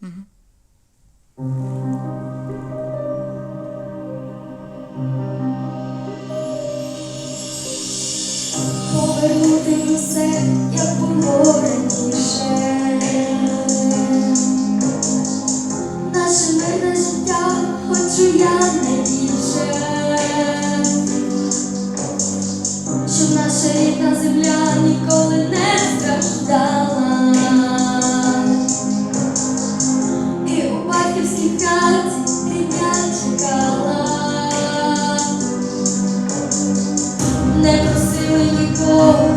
Повернути все, як було раніше. Наше мирне життя хочу я не більше. Щоб наша рідна земля ніколи не Не просили нікого,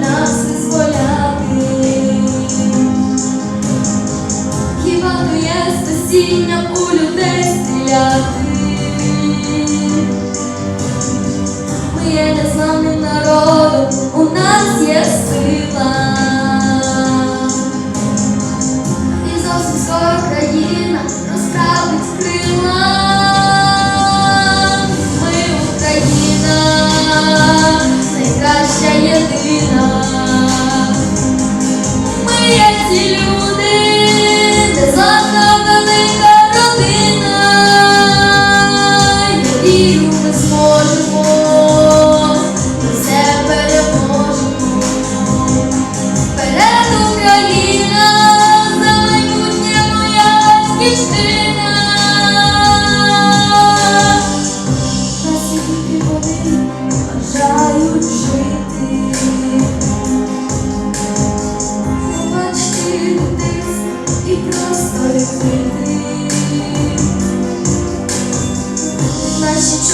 нас визволяти. Хіба то є спасіння у людей стріляти? Ми є ті люди, незламна велика родина. Вірю, ми зможемо,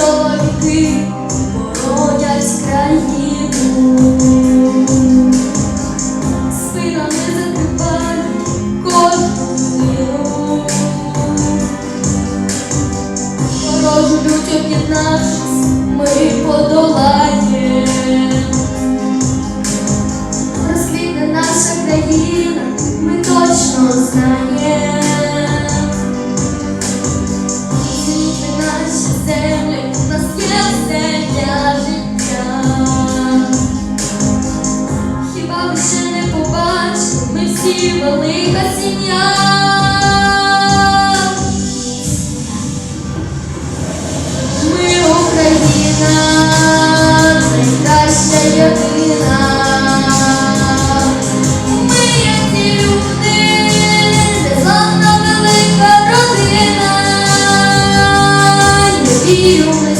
чоловіки боронять країну. viram